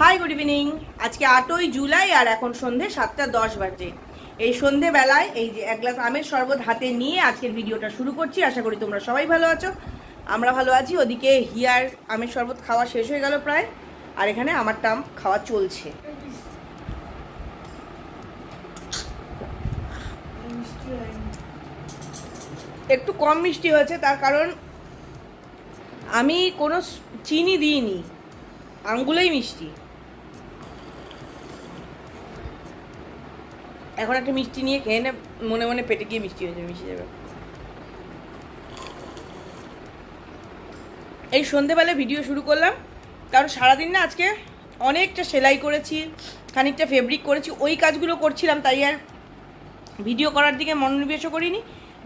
Hi good evening আজকে আটই জুলাই আর এখন সন্ধে সাতটা দশ বাজে। এই সন্ধেবেলায় এই যে এক গ্লাস আমের শরবত হাতে নিয়ে আজকের ভিডিওটা শুরু করছি। আশা করি তোমরা সবাই ভালো আছো। আমরা ভালো আছি। ওদিকে হিয়ার আমের শরবত খাওয়া শেষ হয়ে গেল প্রায়। আর এখানে আমার টাম খাওয়া চলছে। একটু কম মিষ্টি হয়েছে, তার কারণ আমি কোনো চিনি দিইনি। আঙ্গুলেই মিষ্টি। এখন একটা মিষ্টি নিয়ে খেয়ে নে, মনে মনে পেটে গিয়ে মিষ্টি হয়ে যাবে, মিশে যাবে এই সন্ধেবেলা ভিডিও শুরু করলাম, কারণ সারাদিন না আজকে অনেকটা সেলাই করেছি, খানিকটা ফেব্রিক করেছি, ওই কাজগুলো করছিলাম, তাই আর ভিডিও করার দিকে মনোনিবেশও করিনি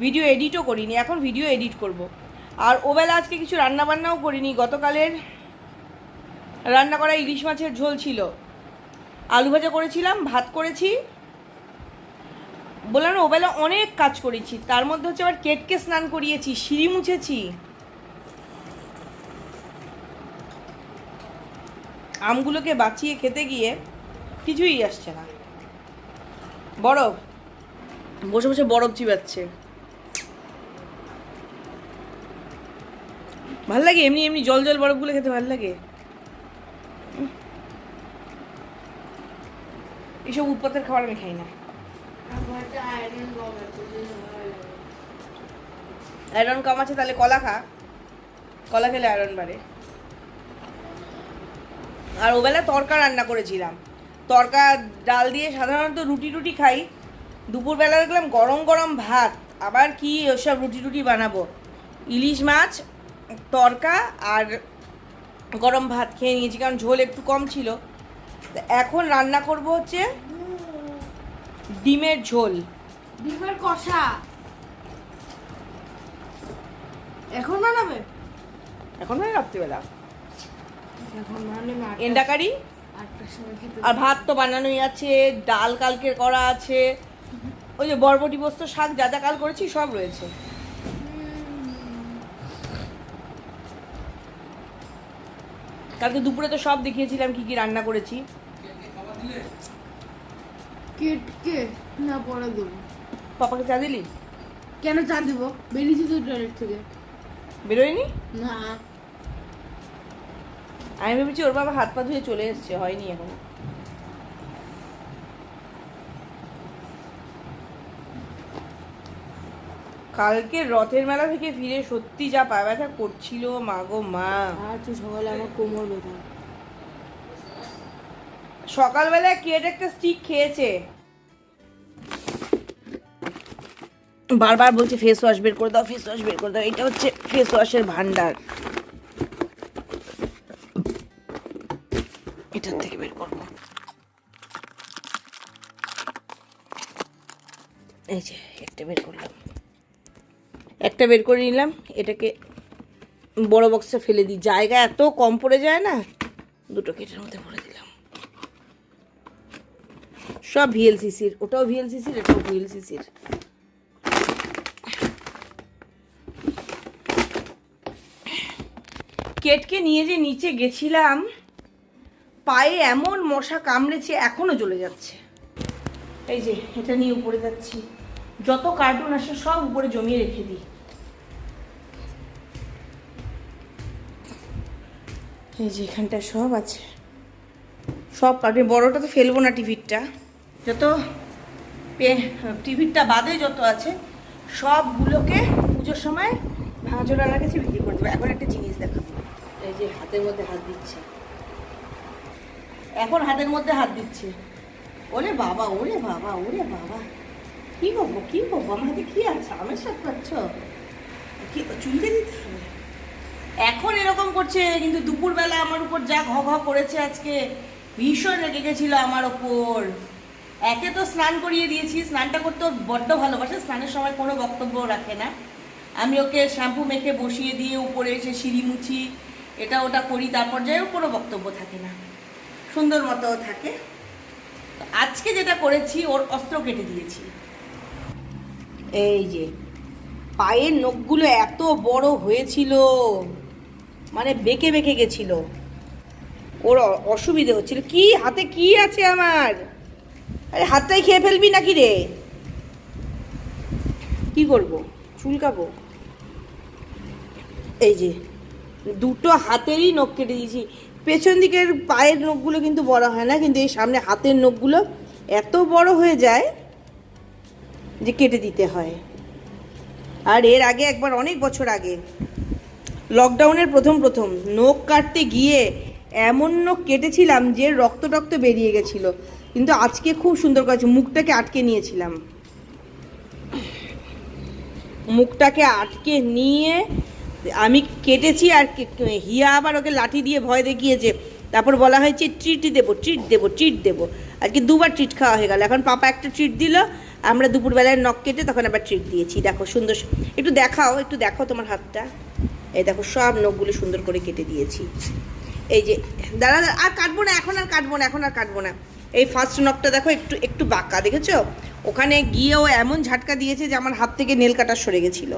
ভিডিও এডিটও করিনি, এখন ভিডিও এডিট করব। আর ওবেলা আজকে কিছু রান্নাবান্নাও করিনি, গতকালের রান্না করা ইলিশ মাছের ঝোল ছিল আলু ভাজা করেছিলাম, ভাত করেছি বললাম না, ওবেলা অনেক কাজ করেছি। তার মধ্যে হচ্ছে আবার কেটকে স্নান করিয়েছি, সিঁড়ি মুছেছি। আমগুলোকে বাঁচিয়ে খেতে গিয়ে কিছুই আসছে না। বরফ। বসে বসে বরফ চিবাচ্ছে। ভালো লাগে, এমনি এমনি জল জল বরফগুলো খেতে ভালো লাগে। উম। এইসব উৎপাতের খাবার আমি খাই না। আয়রন কম আছে, তাহলে কলা খা। কলা খেলে আয়রন বাড়ে। আর ওবেলা তরকা রান্না করেছিলাম। তরকা, ডাল দিয়ে সাধারণত রুটি টুটি খাই। দুপুরবেলা দেখলাম গরম গরম ভাত। আবার কি ওসব রুটি টুটি বানাবো? ইলিশ মাছ, তরকা আর গরম ভাত খেয়ে নিয়েছি, কারণ ঝোল একটু কম ছিল। এখন রান্না করব হচ্ছে ডিমের ঝোল। ডিমের কষা। এখন বানাবে? এখন মানে রাত্রিবেলা। এখন আটটার সময় খেতে আর ভাত তো বানানোই আছে ডাল কালকের করা আছে। ওই যে বরবটি পোস্ত শাক যা যা কাল করেছি সব রয়েছে। কালকে দুপুরে তো সব দেখিয়েছিলাম কি কি রান্না করেছি। কেটকে না পরে দেবো। পাপাকে চা দিলি? কেন চা দিব? বেরিয়েছি তো টয়লেট থেকে। বেরোয়নি? না। আমি ভেবেছি ওর বাবা হাত পা ধুয়ে চলে এসছে হয়নি এখন। কালকে রথের মেলা থেকে ফিরে সত্যি যা পা ব্যথা করছিল মা গো মা। আর তো সকালে আমার কোমর ব্যথা। সকালবেলায় কেট একটা স্টিক খেয়েছে? বারবার বলছে ফেস ওয়াশ বের করে দাও ফেস ওয়াশ বের করে দাও, এটা হচ্ছে ফেস ওয়াশের ভান্ডার এটার থেকে বের করব। এই যে, একটা বের করলাম। একটা বের করে নিলাম, এটাকে বড় বক্সে ফেলে দিই। জায়গা এত কম পড়ে যায় না, দুটো কেটের মধ্যে দিলাম সব ভিএলসিসির, ওটাও ভিএলসিসির, এটাও ভিএলসিসির। কেটকে নিয়ে যে নিচে গেছিলাম, পায়ে এমন মশা কামড়েছে, এখনও জ্বলে যাচ্ছে। এই যে, এটা নিয়ে উপরে যাচ্ছি। যত কার্টুন আসে, সব উপরে জমিয়ে রেখে দিই। এই যে এখানটা সব আছে। সব কার্টুন বড়টা তো ফেলব না টিভিরটা যত টিভিরটা বাদে যত আছে, সবগুলোকে পুজোর সময় ভাঁজোরা লাগাচ্ছি বিক্রি করে দেবো। এখন একটা জিনিস দেখাবো। এই যে হাতের মধ্যে হাত দিচ্ছে। এখন হাতের মধ্যে হাত দিচ্ছে। ওরে বাবা ওরে বাবা ওরে বাবা। কি করব কি করব আমার হাতে কি আছে? আমের সাথে পাচ্ছ? কি চুলকে দিতে হবে? এখন এরকম করছে, কিন্তু দুপুরবেলা আমার উপর যা ঘ ঘ করেছে আজকে, ভীষণ রেগে গেছিল আমার ওপর একে তো স্নান করিয়ে দিয়েছি, স্নানটা করতে ওর বড্ড ভালোবাসে, স্নানের সময় কোনো বক্তব্য রাখে না। আমি ওকে শ্যাম্পু মেখে বসিয়ে দিয়ে উপরে এসে সিঁড়ি মুছি, এটা ওটা করি, তারপর যাই কোনো বক্তব্য থাকে না। সুন্দর মতো থাকে। আজকে যেটা করেছি, ওর অস্ত্র কেটে দিয়েছি। এই যে, পায়ের নখগুলো এত বড় হয়েছিল মানে বেঁকে বেঁকে গেছিল। ওর অসুবিধে হচ্ছিল। কি হাতে কি আছে আমার? আরে হাতটাই খেয়ে ফেলবি নাকি রে? কি করব? চুলকাবো? এই যে দুটো হাতেরই নখ কেটে দিয়েছি। পেছন দিকের পায়ের নখগুলো কিন্তু বড় হয় না কিন্তু এই সামনে হাতের নখগুলো এত বড় হয়ে যায় যে কেটে দিতে হয়। আর এর আগে একবার অনেক বছর আগে লকডাউনের প্রথম প্রথম নখ কাটতে গিয়ে এমন নখ কেটেছিলাম যে রক্ত টক্ত বেরিয়ে গেছিল। কিন্তু আজকে খুব সুন্দর করেছে। মুখটাকে আটকে নিয়েছিলাম। মুখটাকে আটকে নিয়ে আমি কেটেছি আর হিয়া আবার ওকে লাঠি দিয়ে ভয় দেখিয়েছে। তারপর বলা হয়েছে ট্রিট দেবো ট্রিট দেবো ট্রিট দেবো। আজকে দুবার ট্রিট খাওয়া হয়ে গেল। এখন পাপা একটা ট্রিট দিল আমরা দুপুরবেলায় নখ কেটে তখন আবার ট্রিট দিয়েছি। দেখো সুন্দর একটু দেখাও একটু দেখো তোমার হাতটা। এই দেখো সব নখগুলো সুন্দর করে কেটে দিয়েছি। এই যে দাঁড়া, আর কাটবো না এখন আর কাটবো না এখন আর কাটবো না। এই ফার্স্ট নখটা দেখো একটু একটু বাঁকা দেখেছ? ওখানে গিয়েও এমন ঝাটকা দিয়েছে যে আমার হাত থেকে নেল কাটা সরে গেছিল।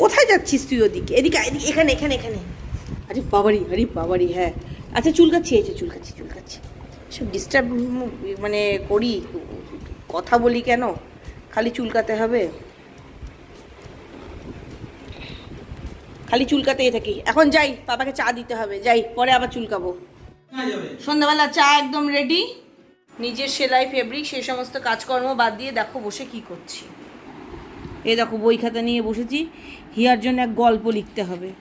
কোথায় যাচ্ছিস তুই ওদিকে? এদিকে এদিকে এখানে এখানে এখানে। আরে বাবারি আরে বাবারি হ্যাঁ। আচ্ছা চুলকাচ্ছি এই যে চুলকাচ্ছি চুলকাচ্ছি। সব ডিস্টার্ব মানে করি কথা বলি কেন? খালি চুলকাতে হবে। খালি চুলকাতেই থাকি। এখন যাই বাবাকে চা দিতে হবে। যাই পরে আবার চুলকাবো। সন্ধ্যাবেলা চা একদম রেডি নিজের সেলাই ফেব্রিক সেই সমস্ত কাজকর্ম বাদ দিয়ে দেখো বসে কি করছি। এ দেখো বই খাতা নিয়ে বসেছি। হিয়ার জন্য এক গল্প লিখতে হবে।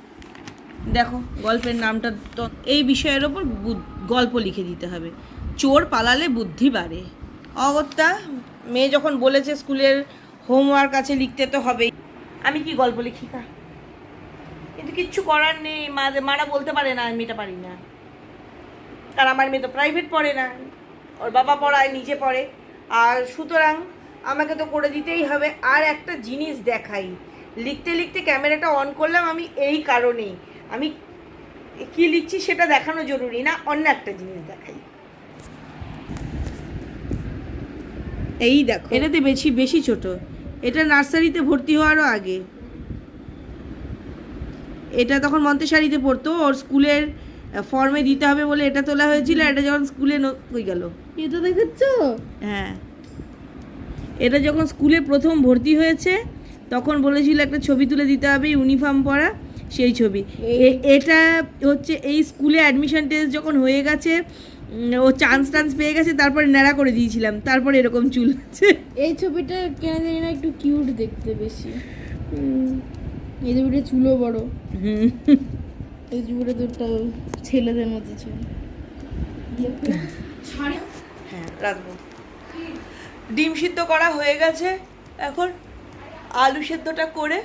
দেখো, গল্পের নামটা তো এই বিষয়ের ওপর গল্প লিখে দিতে হবে। চোর পালালে বুদ্ধি বাড়ে। অগত্যা, মেয়ে যখন বলেছে স্কুলের হোমওয়ার্ক আছে লিখতে তো হবেই। আমি কি গল্প লিখি কা? কিন্তু কিচ্ছু করার নেই। মারা বলতে পারে না, আমি এটা পারি না। কারণ আমার মেয়ে তো প্রাইভেট পড়ে না। ওর বাবা পড়ায়, নিজে পড়ে। আর সুতরাং আমাকে তো করে দিতেই হবে। আর একটা জিনিস দেখাই। লিখতে লিখতে ক্যামেরাটা অন করলাম আমি এই কারণেই। আমি কি লিখছি সেটা দেখানো জরুরি না, অন্য একটা জিনিস দেখাই। এই দেখো। এটাতে বেশি বেশি ছোট। এটা নার্সারিতে ভর্তি হওয়ারও আগে। এটা তখন মন্তেশারিতে পড়তো, ওর স্কুলের ফর্মে দিতে হবে বলে এটা তোলা হয়েছিল এটা যখন স্কুলে কই গেল? এটা দেখাচ্ছ হ্যাঁ। এটা যখন স্কুলে প্রথম ভর্তি হয়েছে তখন বলেছিল একটা ছবি তুলে দিতে হবে ইউনিফর্ম পরা সেই ছবি। এটা হচ্ছে এই স্কুলে অ্যাডমিশন টেস্ট যখন হয়ে গেছে ও চান্স টান্স পেয়ে গেছে তারপরে ন্যাড়া করে দিয়েছিলাম তারপরে এরকম চুল আছে। এই ছবিটা কেন জানি না একটু কিউট দেখতে বেশি। এই ছবিটা চুলও বড়। হুম। এই তো একটা ছেলেদের মতো ছিল। হ্যাঁ রাখব। ডিম সিদ্ধ করা হয়ে গেছে। এখন আলু সেদ্ধটা করে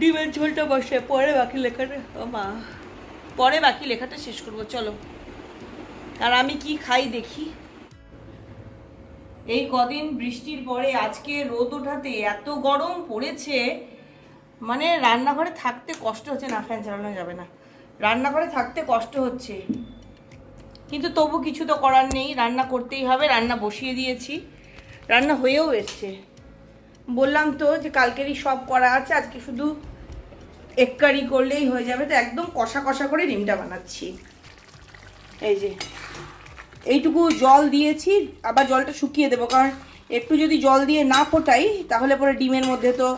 ডিমের ঝোলটা বসে পরে বাকি লেখাটা ও মা। পরে বাকি লেখাটা শেষ করব চলো। আর আমি কি খাই দেখি। এই কদিন বৃষ্টির পরে আজকে রোদ ওঠাতে এত গরম পড়েছে। মানে রান্নাঘরে থাকতে কষ্ট হচ্ছে না ফ্যান চালানো যাবে না। রান্নাঘরে থাকতে কষ্ট হচ্ছে। কিন্তু তবু কিছু তো করার নেই, রান্না করতেই হবে, রান্না বসিয়ে দিয়েছি। রান্না হয়েও এসছে। বললাম তো যে কালকেরই সব করা আছে, আজকে শুধু এক কারি করলেই হয়ে যাবে, তো একদম কষা কষা করে ডিমটা বানাচ্ছি। এই যে, এইটুকু জল দিয়েছি, আবার জলটা শুকিয়ে দেবো, কারণ একটু যদি জল দিয়ে না ফোটাই, তাহলে পরে ডিমের মধ্যে তো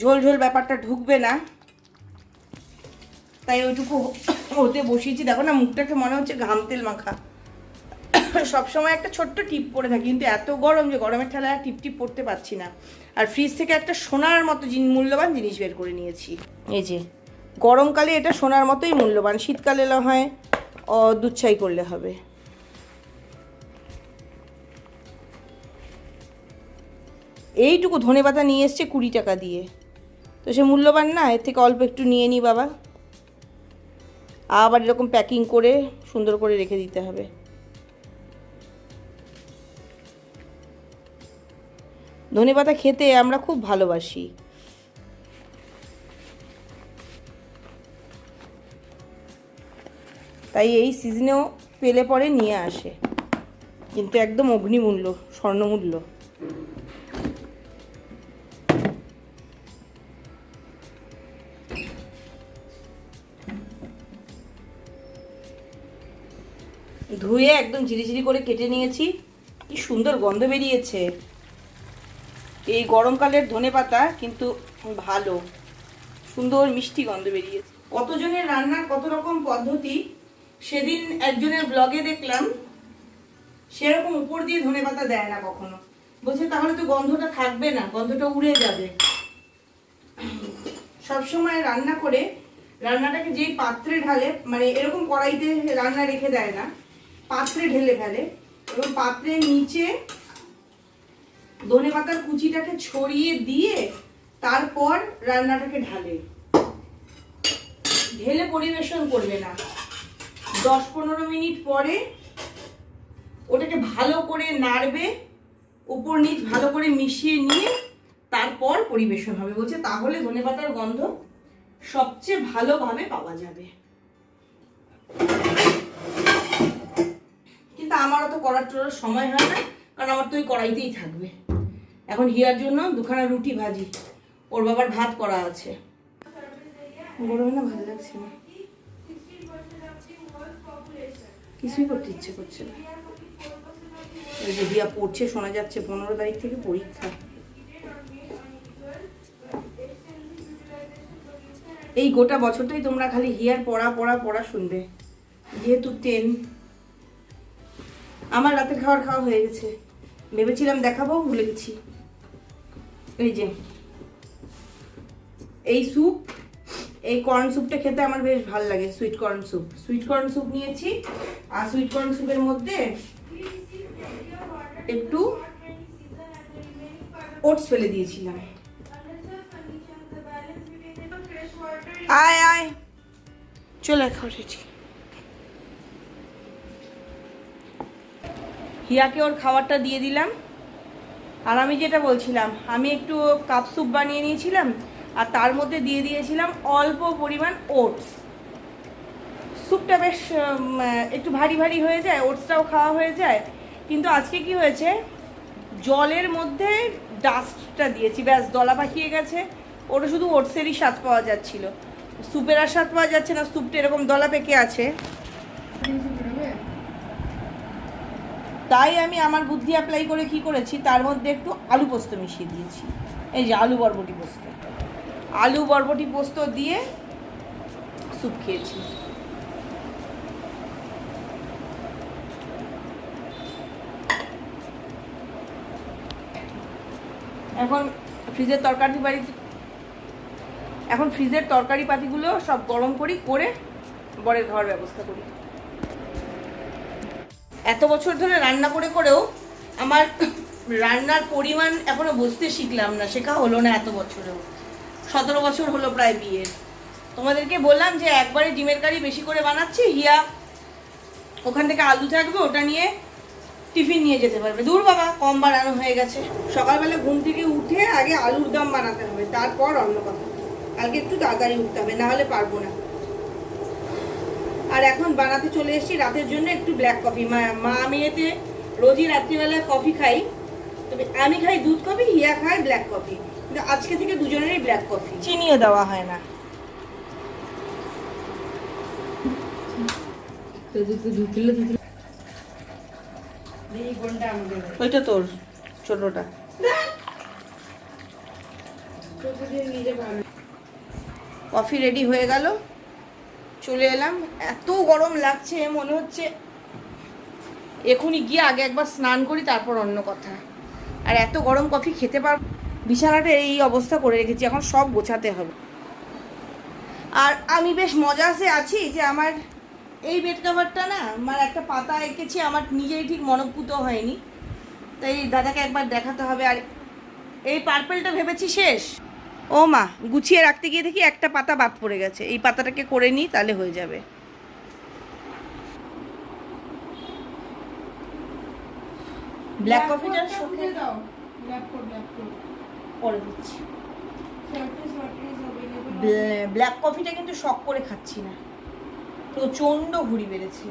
ঝোল ঝোল ব্যাপারটা ঢুকবে না। তাই ওইটুকু হতে বসিয়েছি। দেখো না মুখটাকে মনে হচ্ছে ঘাম তেল মাখা। সবসময় একটা ছোট্ট টিপ পরে থাকি, কিন্তু এত গরম যে গরমের ঠেলায় টিপ টিপ পড়তে পারছি না। আর ফ্রিজ থেকে একটা সোনার মতো জিন মূল্যবান জিনিস বের করে নিয়েছি। এই যে, গরমকালে এটা সোনার মতোই মূল্যবান। শীতকালে না হয় দুচ্ছাই করলে হবে। এইটুকু ধনে পাতা নিয়ে এসছে কুড়ি টাকা দিয়ে। তো সে মূল্যবান না, এর থেকে অল্প একটু নিয়ে নিই বাবা। আবার এরকম প্যাকিং করে সুন্দর করে রেখে দিতে হবে। ধনেপাতা খেতে আমরা খুব ভালোবাসি। তাই এই সিজনেও পেলে পরে নিয়ে আসে। কিন্তু একদম অগ্নিমূল্য, স্বর্ণমূল্য। ধুয়ে একদম ঝিরিঝিরি করে কেটে নিয়েছি। কি সুন্দর গন্ধ বেরিয়েছে। এই গরমকালের ধনে পাতা কিন্তু ভালো। সুন্দর মিষ্টি গন্ধ বেরিয়েছে। কতজনের রান্নার কত রকম পদ্ধতি, সেদিন একজনের ব্লগে দেখলাম, সেরকম উপর দিয়ে ধনে পাতা দেয় না কখনো। বলছে, তাহলে তো গন্ধটা থাকবে না, গন্ধটা উড়ে যাবে। সবসময় রান্না করে, রান্নাটাকে যেই পাত্রে ঢালে মানে এরকম কড়াইতে রান্না রেখে দেয় না পাত্রে ঢেলে ফেলে এবং পাত্রের নিচে ধনে পাতার কুচিটাকে ছড়িয়ে দিয়ে তারপর রান্নাটাকে ঢালে। ঢেলে পরিবেশন করবে না। দশ পনেরো মিনিট পরে ওটাকে ভালো করে নাড়বে, উপর নিচ ভালো করে মিশিয়ে নিয়ে তারপর পরিবেশন হবে। বলছে তাহলে ধনেপাতার গন্ধ সবচেয়ে ভালোভাবে পাওয়া যাবে কিন্তু আমারও তো করার টরার সময় হয় না, কারণ আমার তো ওই কড়াইতেই থাকবে। এখন হিয়ার জন্য দুখানা রুটি ভাজি, ওর বাবার ভাত করা আছে। গরমে না ভালো লাগছে না। কিছুই করতে ইচ্ছে করছে না। ওই যে দিয়া পড়ছে, শোনা যাচ্ছে পনেরো তারিখ থেকে পরীক্ষা। এই গোটা বছরটাই তোমরা খালি হিয়ার পড়া পড়া পড়া শুনবে। যেহেতু টেন আমার রাতের খাবার খাওয়া হয়ে গেছে। ভেবেছিলাম দেখাবো, ভুলে গেছি। এই যে, এই স্যুপ এই কর্ন স্যুপটা খেতে আমার বেশ ভালো লাগে sweet corn soup sweet corn soup নিয়েছি, আর সুইট কর্ন স্যুপের মধ্যে একটু ওটস ফেলে দিয়েছিলাম। আয় আয়। চলে খাওয়াছি হিয়াকে ওর খাবারটা দিয়ে দিলাম। আর আমি যেটা বলছিলাম, আমি একটু কাপ স্যুপ বানিয়ে নিয়েছিলাম, আর তার মধ্যে দিয়ে দিয়েছিলাম অল্প পরিমাণ ওটস। স্যুপটা বেশ একটু ভারী ভারী হয়ে যায়, ওটসটাও খাওয়া হয়ে যায়। কিন্তু আজকে কি হয়েছে, জলের মধ্যে ডাস্টটা দিয়েছি, ব্যাস, দলা পাকিয়ে গেছে। ওটা শুধু ওটসেরই স্বাদ পাওয়া যাচ্ছিল। স্যুপের আর স্বাদ পাওয়া যাচ্ছে না, স্যুপটা এরকম দলা পেকে আছে। তাই আমি আমার বুদ্ধি অ্যাপ্লাই করে কি করেছি? তার মধ্যে একটু আলু পোস্ত মিশিয়ে দিয়েছি। এই যে আলু বরবটি পোস্ত। আলু বরবটি পোস্ত দিয়ে স্যুপ খেয়েছি। এখন ফ্রিজের তরকারি বাড়ি এখন ফ্রিজের তরকারি পাতিগুলো সব গরম করি, করে বরের খাওয়ার ব্যবস্থা করি। এত বছর ধরে রান্না করে করেও আমার রান্নার পরিমাণ এখনও বুঝতে শিখলাম না, শেখা হলো না এত বছরেও। সতেরো বছর হলো প্রায় বিয়ের। তোমাদেরকে বললাম যে একবারে ডিমের কারি বেশি করে বানাচ্ছি, হিয়া ওখান থেকে আলু থাকবে, ওটা নিয়ে টিফিন নিয়ে যেতে পারবে। দূর বাবা, কম বানানো হয়ে গেছে। সকালবেলা ঘুম থেকে উঠে আগে আলুর দম বানাতে হবে, তারপর অন্য কথা। কালকে একটু তাড়াতাড়ি উঠতে হবে, না হলে পারব না। আর এখন বানাতে চলে এসেছি রাতের জন্য একটু ব্ল্যাক কফি মা মা মেয়েতে রোজই রাত্রিবেলায় কফি খাই। তবে আমি খাই দুধ কফি হিয়া খাই ব্ল্যাক কফি কিন্তু আজকে থেকে দুজনেরই ব্ল্যাক কফি চিনিও দেওয়া হয় না। ওইটা তোর কফি রেডি হয়ে গেল। চলে এলাম। এত গরম লাগছে, মনে হচ্ছে এখনই গিয়ে আগে একবার স্নান করি, তারপর অন্য কথা। আর এত গরম কফি খেতে পার বিছানাটা এই অবস্থা করে রেখেছি, এখন সব গোছাতে হবে। আর আমি বেশ মজাসে আছি যে আমার এই বেড কাভারটা না, আমার একটা পাতা এঁকেছি, আমার নিজেই ঠিক মনোপুত হয়নি। তাই দাদাকে একবার দেখাতে হবে। আর এই পার্পেলটা ভেবেছি শেষ। ও মা গুছিয়ে রাখতে গিয়ে দেখি একটা পাতা বাদ পড়ে গেছে। এই পাতাটাকে করে নিই তাহলে হয়ে যাবে। ব্ল্যাক কফিটা শোকে পরে দিচ্ছি। ব্ল্যাক কফিটা কিন্তু শখ করে খাচ্ছি না। প্রচণ্ড ঘুরি বেড়েছে।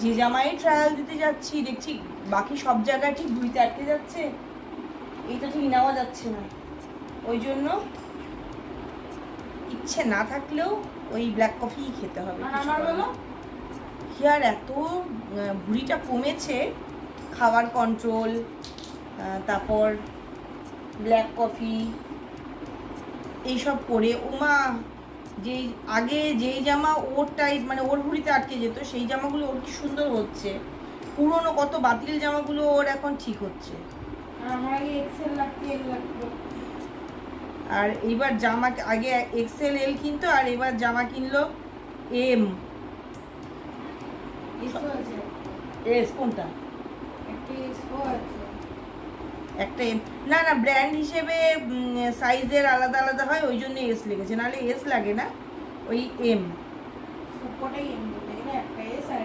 যে জামাই ট্রায়াল দিতে যাচ্ছি দেখছি বাকি সব জায়গায় ঠিক দুইতে আটকে যাচ্ছে। এইটা ঠিক নেওয়া যাচ্ছে না। ওই জন্য ইচ্ছে না থাকলেও ওই ব্ল্যাক কফি খেতে হবে। আর এত ভুঁড়িটা কমেছে খাবার কন্ট্রোল তারপর ব্ল্যাক কফি এইসব করে। ওমা যেই আগে যেই জামা ওর টাইপ মানে ওর ভুঁড়িতে আটকে যেত সেই জামাগুলো ওর কি সুন্দর হচ্ছে। পুরনো কত বাতিল জামাগুলো ওর এখন ঠিক হচ্ছে। আর আমার আগে এক্সেল লাগতো এল লাগতো আর এইবার জামা আগে এক্সেল এল কিনতো আর এবার জামা কিনলো এম এস কোনটা? একটা এম না না ব্র্যান্ড হিসেবে সাইজের আলাদা আলাদা হয় ওই জন্য এস লেগেছে। নাহলে এস লাগে না ওই এম এম একটা এস আর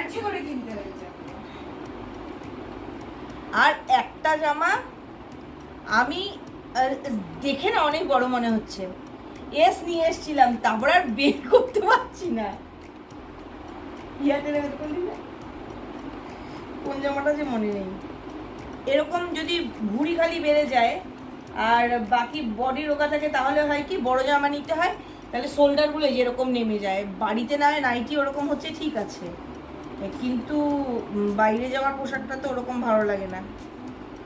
ইচ্ছে করে কিনতে আর একটা জামা আমি দেখে না অনেক বড় মনে হচ্ছে। এস নিয়ে এসছিলাম, তারপর আর বের করতে পারছি না। কোন জামাটা যে মনে নেই। এরকম যদি ভুঁড়ি খালি বেড়ে যায়, আর বাকি বডি রোগা থাকে, তাহলে হয় কি, বড় জামা নিতে হয়, তাহলে শোল্ডারগুলো যেরকম নেমে যায়। বাড়িতে না হয় নাইটি ওরকম হচ্ছে, ঠিক আছে। কিন্তু বাইরে যাওয়ার পোশাকটা তো ওরকম ভালো লাগে না।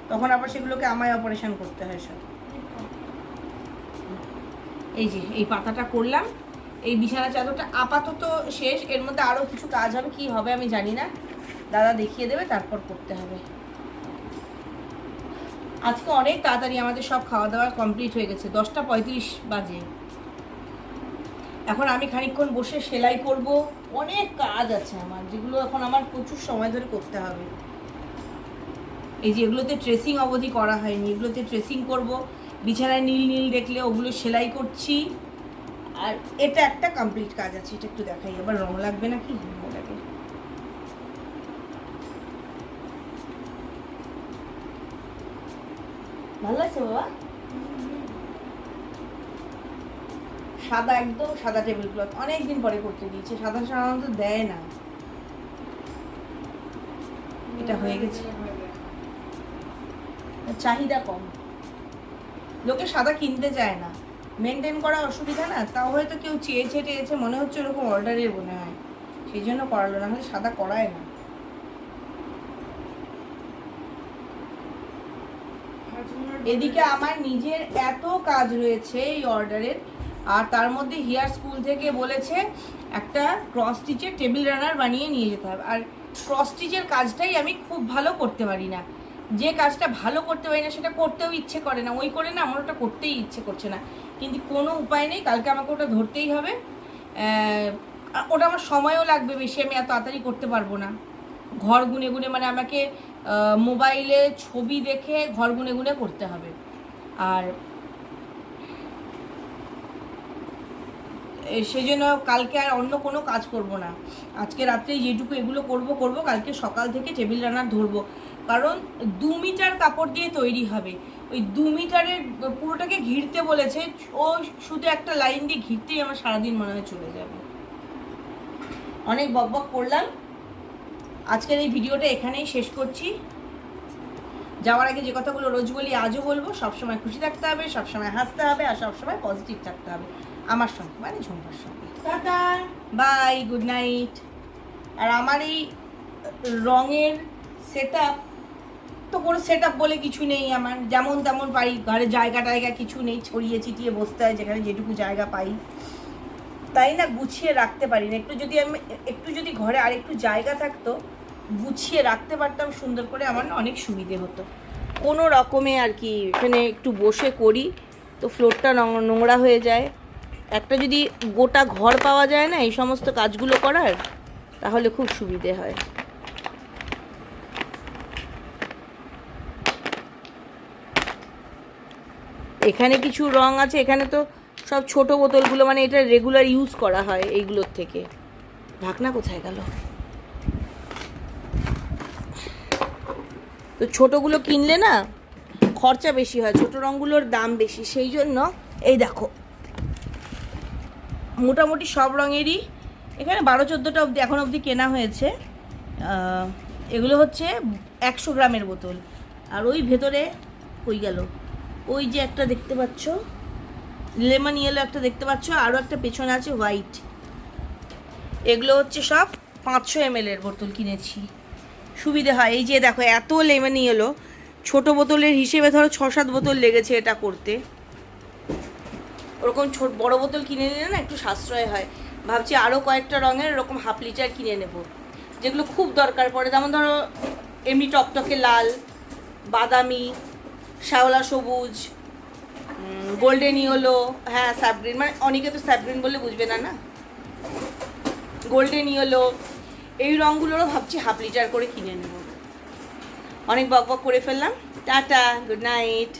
তখন আবার সেগুলোকে আমায় অপারেশন করতে হয় সব। এই যে, এই পাতাটা করলাম। এই বিছানা চাদরটা আপাতত শেষ। এর মধ্যে আরও কিছু কাজ হবে, কি হবে আমি জানি না। দাদা দেখিয়ে দেবে, তারপর করতে হবে। আজকে অনেক তাড়াতাড়ি আমাদের সব খাওয়া দাওয়া কমপ্লিট হয়ে গেছে। দশটা পঁয়ত্রিশ বাজে। এখন আমি খানিকক্ষণ বসে সেলাই করব। অনেক কাজ আছে আমার, যেগুলো এখন আমার প্রচুর সময় ধরে করতে হবে। এই যে এগুলোতে ট্রেসিং অবধি করা হয়নি, এগুলোতে ট্রেসিং করব। বিছানায় নীল নীল দেখলে ওগুলো সেলাই করছি। আর এটা একটা কমপ্লিট কাজ আছে, এটা একটু দেখাই। আবার রং লাগবে নাকি? লাগে ভালো আছে বাবা? সাদা একদম সাদা টেবিল ক্লথ অনেক দিন পরে করতে দিয়েছে সাদা সাধারণত দেয় না। এটা হয়ে গেছে। চাহিদা কম। লোকে সাদা কিনতে চায় না। মেনটেন করা অসুবিধা না তাও হয়তো কেউ চেয়েছে টেয়েছে মনে হচ্ছে ওরকম অর্ডারের মনে হয়। সেই জন্য করালো না হলে সাদা করায় না। এদিকে আমার নিজের এত কাজ রয়েছে এই অর্ডারের আর তার মধ্যে হিয়ার স্কুল থেকে বলেছে একটা ক্রস স্টিচের টেবিল রানার বানিয়ে নিয়ে যেতে হবে। আর ক্রস স্টিচের কাজটাই আমি খুব ভালো করতে পারি না। যে কাজটা ভালো করতে পারি না, সেটা করতেও ইচ্ছে করে না। ওই করে না, আমার ওটা করতেই ইচ্ছে করছে না। কিন্তু কোনো উপায় নেই, কালকে আমাকে ওটা ধরতেই হবে। ওটা আমার সময়ও লাগবে বেশি, আমি এত তাড়াতাড়ি করতে পারব না। ঘর গুনে গুনে মানে আমাকে মোবাইলে ছবি দেখে ঘর গুনে গুনে করতে হবে। আর সেই জন্য কালকে আর অন্য কোনো কাজ করব না। আজকে রাত্রে যেটুকু এগুলো করব করব, কালকে সকাল থেকে টেবিল রান্নার ধরবো। কারণ দু মিটার কাপড় দিয়ে তৈরি হবে। ওই দু মিটারের পুরোটাকে ঘিরতে বলেছে, ও শুধু একটা লাইন দিয়ে ঘিরতেই আমার সারাদিন মনে হয় চলে যাবে। অনেক বকবক করলাম। আজকের এই ভিডিওটা এখানেই শেষ করছি। যাওয়ার আগে যে কথাগুলো রোজ বলি, আজও বলব, সবসময় খুশি থাকতে হবে, সবসময় হাসতে হবে, আর সবসময় পজিটিভ থাকতে হবে। আমার সঙ্গে মানে ঝুমকার সঙ্গে। Bye good night. আর আমার এই রঙের সেট তো কোনো সেট বলে কিছু নেই আমার। যেমন তেমন পাই ঘরে জায়গা টায়গা কিছু নেই ছড়িয়ে ছিটিয়ে বসতে হয় যেখানে যেটুকু জায়গা পাই। তাই না গুছিয়ে রাখতে পারি না। একটু যদি আমি একটু যদি ঘরে আর একটু জায়গা থাকতো গুছিয়ে রাখতে পারতাম সুন্দর করে আমার অনেক সুবিধে হতো। কোনো রকমে আর কি এখানে একটু বসে করি তো ফ্লোরটা নোংরা হয়ে যায়। একটা যদি গোটা ঘর পাওয়া যায় না, এই সমস্ত কাজগুলো করার, তাহলে খুব সুবিধে হয়। এখানে কিছু রং আছে, এখানে তো সব ছোট বোতলগুলো মানে এটা রেগুলার ইউজ করা হয় এইগুলোর থেকে। ঢাকনা কোথায় গেল? তো ছোটগুলো কিনলে না, খরচা বেশি হয়, ছোট রঙগুলোর দাম বেশি। সেই জন্য, এই দেখো মোটামুটি সব রঙেরই। এখানে বারো, চোদ্দোটা অবধি এখন অবধি কেনা হয়েছে। এগুলো হচ্ছে একশো গ্রামের বোতল। আর ওই ভেতরে কই গেল? ওই যে একটা দেখতে পাচ্ছ, লেমন ইয়েলো একটা দেখতে পাচ্ছ আরও একটা পেছনে আছে হোয়াইট। এগুলো হচ্ছে সব পাঁচশো এম এর বোতল কিনেছি। সুবিধে হয়। এই যে দেখো, এত লেমন ইয়েলো। ছোট বোতলের হিসেবে ধরো ছ, সাত বোতল লেগেছে এটা করতে। ওরকম ছোট বড় বোতল কিনে নিলে না একটু সাশ্রয় হয়। ভাবছি আরও কয়েকটা রঙের এরকম হাফ লিটার কিনে নেব। যেগুলো খুব দরকার পড়ে, যেমন ধরো এমনি টকটকে লাল, বাদামি, শ্যাওলা সবুজ গোল্ডেন ইয়েলো হ্যাঁ স্যাপগ্রিন মানে অনেকে তো স্যাপগ্রিন বলে বুঝবে না না? গোল্ডেন ইয়েলো, এই রঙগুলোরও ভাবছি হাফ লিটার করে কিনে নেব। অনেক বক বক করে ফেললাম। টাটা, গুড নাইট।